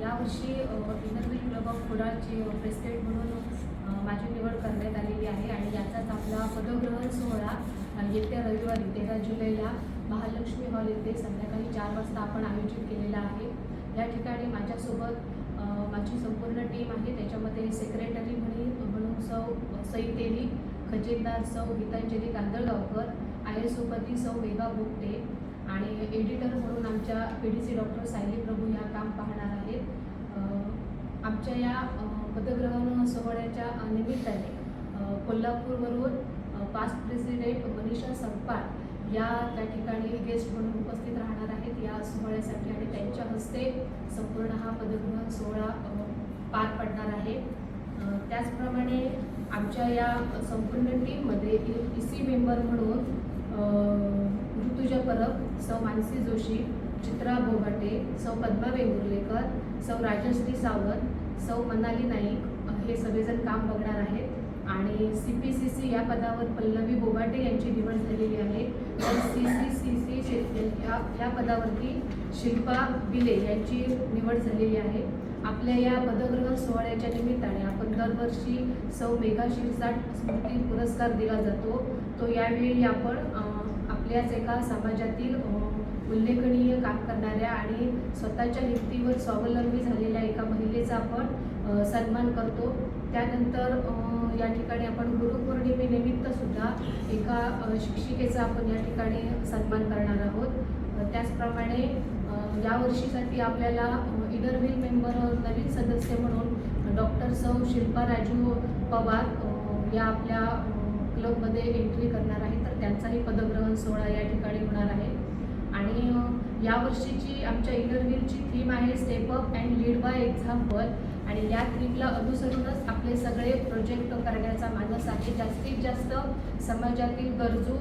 यावर्षी interview club of president म्हणून माझी निवड करण्यात आलेली आहे आणि याचाच आपला पदग्रहण सोहळा म्हणजे येत्या रविवारी तेरा जुलैला महालक्ष्मी हॉल येथे संध्याकाळी चार वाजता आपण आयोजित केलेला आहे. या ठिकाणी माझ्यासोबत माझी संपूर्ण टीम आहे. त्याच्यामध्ये सेक्रेटरी म्हणून म्हणून सौ सई तेली खजिनदार सौ गीतांजली कांदळगावकर आय एस उपती सौ वेगा बोगटे आणि एडिटर म्हणून आमच्या P D C doctor Sayali Prabhu या काम पाहणार आहेत. आमच्या या पदग्रहण सोहळ्याच्या निमित्ताने कोल्हापूरवरून पास्ट प्रेसिडेंट मनीषा संपाट या त्या ठिकाणी गेस्ट म्हणून उपस्थित राहणार आहेत या सोहळ्यासाठी आणि त्यांच्या हस्ते संपूर्ण हा पदग्रहण सोहळा पार पडणार आहे. त्याचप्रमाणे आमच्या या संपूर्ण टीममध्ये ई सी मेंबर म्हणून ऋतुजा परब सौ मानसी जोशी चित्रा बोभाटे सौ पद्मा वेंगुर्लेकर सौ राजश्री सावंत सौ मनाली नाईक हे सगळेजण काम बघणार आहेत. आणि सी पी सी सी या पदावर पल्लवी बोभाटे यांची निवड झालेली आहे. तर सी सी सी सी या या पदावरती शिल्पा बिले यांची निवड झालेली आहे. आपल्या या पदग्रहण सोहळ्याच्या निमित्ताने आपण दरवर्षी सौ मेघा शिरसाट स्मृती पुरस्कार दिला जातो. तो यावेळी आपण आपल्याच एका समाजातील उल्लेखनीय काम करणाऱ्या आणि स्वतःच्या युक्तीवर स्वावलंबी झालेल्या एका महिलेचा आपण सन्मान करतो. त्यानंतर या ठिकाणी आपण गुरुपौर्णिमेनिमित्त सुद्धा एका शिक्षिकेचा आपण या ठिकाणी सन्मान करणार आहोत. त्याचप्रमाणे यावर्षीसाठी आपल्याला इडरव्हील मेंबर नवीन सदस्य म्हणून डॉक्टर सौ शिल्पा राजू पवार या आपल्या क्लबमध्ये एंट्री करणार आहे. तर त्यांचाही पदग्रहण सोहळा या ठिकाणी होणार आहे. आणि यावर्षीची आमच्या इंटरव्ह्यूची थीम आहे step up and lead by example आणि या थीमला अनुसरूनच आपले सगळे प्रोजेक्ट करण्याचा मानस आहे. जास्तीत जास्त समाजातील गरजू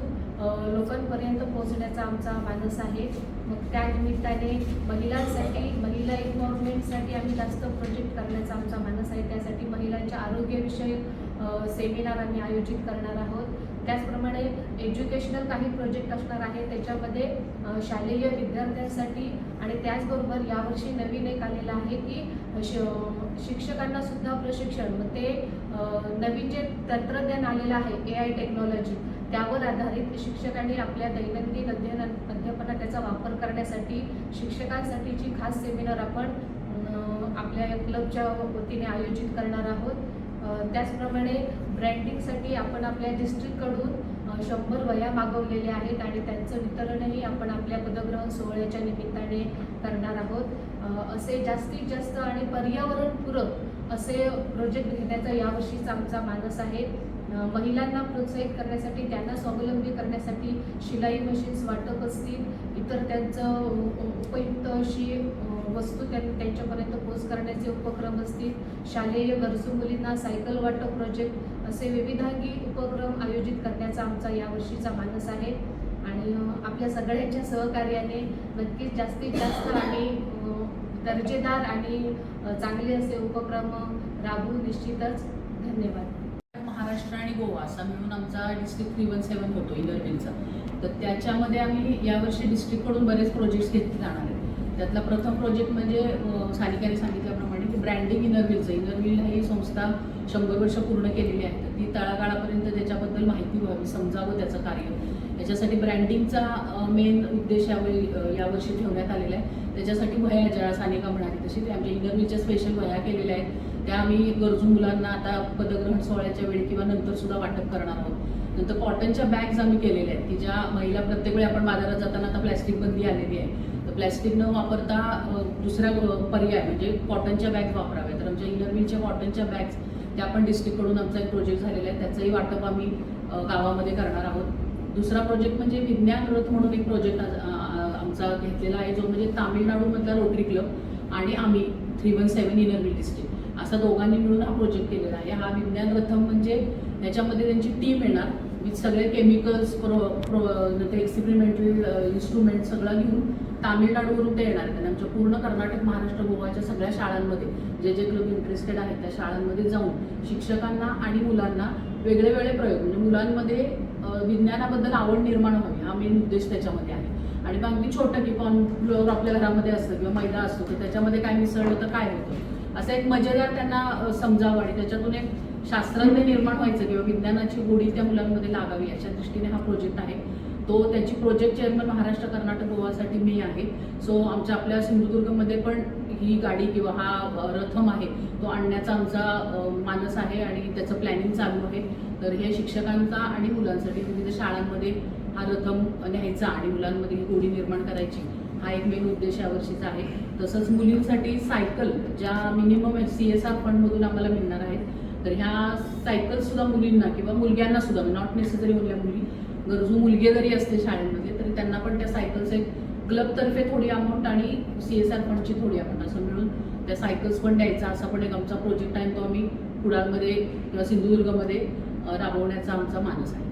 लोकांपर्यंत पोहोचण्याचा आमचा मानस आहे. मग त्या निमित्ताने महिलांसाठी महिला इन्व्हॉल्वमेंटसाठी आम्ही जास्त प्रोजेक्ट करण्याचा आमचा मानस आहे. त्यासाठी महिलांच्या आरोग्यविषयक सेमिनार आम्ही आयोजित करणार आहोत. त्याचप्रमाणे एज्युकेशनल काही प्रोजेक्ट असणार आहे. त्याच्यामध्ये शालेय विद्यार्थ्यांसाठी आणि त्याचबरोबर यावर्षी नवीन एक आलेलं आहे की श शिक्षकांना सुद्धा प्रशिक्षण. मग ते नवीन जे तंत्रज्ञान आलेलं आहे ए आय टेक्नॉलॉजी त्यावर आधारित शिक्षकांनी आपल्या दैनंदिन अध्ययन अध्यापनात त्याचा वापर करण्यासाठी शिक्षकांसाठीची खास सेमिनार आपण आपल्या क्लबच्या वतीने आयोजित करणार आहोत. त्याचप्रमाणे ब्रँडिंगसाठी आपण आपल्या डिस्ट्रिक्टकडून शंभर वया मागवलेल्या आहेत आणि त्यांचं वितरणही आपण आपल्या पदग्रहण सोहळ्याच्या निमित्ताने करणार आहोत. असे जास्तीत जास्त आणि पर्यावरणपूरक असे प्रोजेक्ट घेण्याचा यावर्षीचा आमचा मानस आहे. महिलांना प्रोत्साहित करण्यासाठी त्यांना स्वावलंबी करण्यासाठी शिलाई मशीन्स वाटप असतील. इतर त्यांचं उपयुक्त अशी वस्तू त्यां त्यांच्यापर्यंत पोच करण्याचे उपक्रम असतील. शालेय गरजू मुलींना सायकल वाटप प्रोजेक्ट असे विविधांगी उपक्रम आयोजित करण्याचा आमचा यावर्षीचा मानस आहे. आणि आपल्या सगळ्यांच्या सहकार्याने नक्कीच जास्तीत जास्त आम्ही दर्जेदार आणि चांगले असे उपक्रम राबवू निश्चितच. धन्यवाद. महाराष्ट्र आणि गोवा असा मिळून आमचा डिस्ट्रिक्ट थ्री वन सेवन होतो इनरव्हीलचा तर त्याच्यामध्ये आम्ही यावर्षी डिस्ट्रिक्टकडून बरेच प्रोजेक्ट्स घेतले जाणार आहेत. त्यातला प्रथम प्रोजेक्ट म्हणजे सानिकाने सांगितल्याप्रमाणे ब्रँडिंग इनरव्हीलचं इनरव्हील ही संस्था शंभर वर्ष पूर्ण केलेली आहे. तर ती तळागाळापर्यंत त्याच्याबद्दल माहिती व्हावी समजावं त्याचं कार्य. याच्यासाठी ब्रँडिंगचा मेन उद्देश यावेळी यावर्षी ठेवण्यात आलेला आहे. त्याच्यासाठी वह्या ज्या सानिका म्हणाली तशी. ते आमच्या इनरव्हीलच्या स्पेशल वह्या केलेल्या आहेत. त्या आम्ही गरजू मुलांना आता पदग्रहण सोहळ्याच्या वेळी किंवा नंतर सुद्धा वाटप करणार आहोत. नंतर कॉटनच्या बॅग्स आम्ही केलेल्या आहेत. की ज्या महिला प्रत्येक वेळी आपण बाजारात जाताना आता प्लॅस्टिक बंदी आलेली आहे. प्लॅस्टिक न वापरता दुसऱ्या पर्याय म्हणजे कॉटनच्या बॅग्स वापराव्या तर आमच्या इनरव्हीलच्या कॉटनच्या बॅग्स त्या पण डिस्ट्रिक्टकडून आमचा एक प्रोजेक्ट झालेला आहे. त्याचंही वाटप आम्ही गावामध्ये करणार आहोत. दुसरा प्रोजेक्ट म्हणजे विज्ञान रथ म्हणून एक प्रोजेक्ट आमचा घेतलेला आहे जो म्हणजे तामिळनाडूमधला रोटरी क्लब आणि आम्ही three one seven Inner Wheel district असा दोघांनी मिळून हा प्रोजेक्ट केलेला आहे. हा विज्ञान रथम म्हणजे याच्यामध्ये त्यांची टीम येणार. विथ सगळे केमिकल्स प्रो प्रो ते एक्सपेरिमेंटल इन्स्ट्रुमेंट सगळं घेऊन तामिळनाडूवरून ते येणार आहेत. आमच्या पूर्ण कर्नाटक महाराष्ट्र गोवाच्या सगळ्या शाळांमध्ये जे जे क्लब इंटरेस्टेड आहेत त्या शाळांमध्ये जाऊन शिक्षकांना आणि मुलांना वेगळे वेगळे प्रयोग म्हणजे मुलांमध्ये विज्ञानाबद्दल आवड निर्माण व्हावी हा मेन उद्देश त्याच्यामध्ये आहे. आणि मग अगदी छोटं की कॉर्नफ्लोअर आपल्या घरामध्ये असतं किंवा मैदा असतो तर त्याच्यामध्ये काय मिसळलं तर काय होतं? असं एक मजेदार त्यांना समजावं आणि त्याच्यातून एक शास्त्रज्ञ निर्माण व्हायचं किंवा विज्ञानाची गोडी त्या मुलांमध्ये लागावी याच्या दृष्टीने हा प्रोजेक्ट आहे. तो त्यांची प्रोजेक्ट चेअरमन महाराष्ट्र कर्नाटक गोवासाठी मी आहे. सो आमच्या आपल्या सिंधुदुर्गमध्ये पण ही गाडी किंवा हा रथम आहे तो आणण्याचा आमचा मानस आहे आणि त्याचं प्लॅनिंग चालू आहे. तर हे शिक्षकांचा आणि मुलांसाठी विविध शाळांमध्ये हा रथम न्यायचा आणि मुलांमध्ये ही गोडी निर्माण करायची हा एक मेन उद्देश यावर्षीचा आहे. तसंच मुलींसाठी सायकल ज्या मिनिमम सी एस आर फंडमधून आम्हाला मिळणार आहेत. तर ह्या सायकल सुद्धा मुलींना किंवा मुलग्यांना सुद्धा नॉट नेसेसरी मुल्या मुली गरजू मुलगी जरी असते शाळेमध्ये तरी त्यांना पण त्या सायकलचे क्लबतर्फे थोडी अमाऊंट आणि सी एस आर फंडची थोडी अमाऊंट असं मिळून त्या सायकल्स पण द्यायचा. असा पण एक आमचा प्रोजेक्ट आहे. तो आम्ही कुडाळमध्ये किंवा सिंधुदुर्गमध्ये राबवण्याचा आमचा मानस आहे.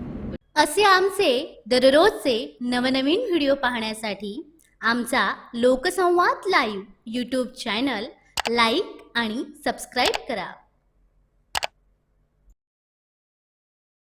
असे आमचे दररोजचे नवनवीन व्हिडिओ पाहण्यासाठी आमचा Loksamvad live YouTube channel like आणि सबस्क्राईब करा.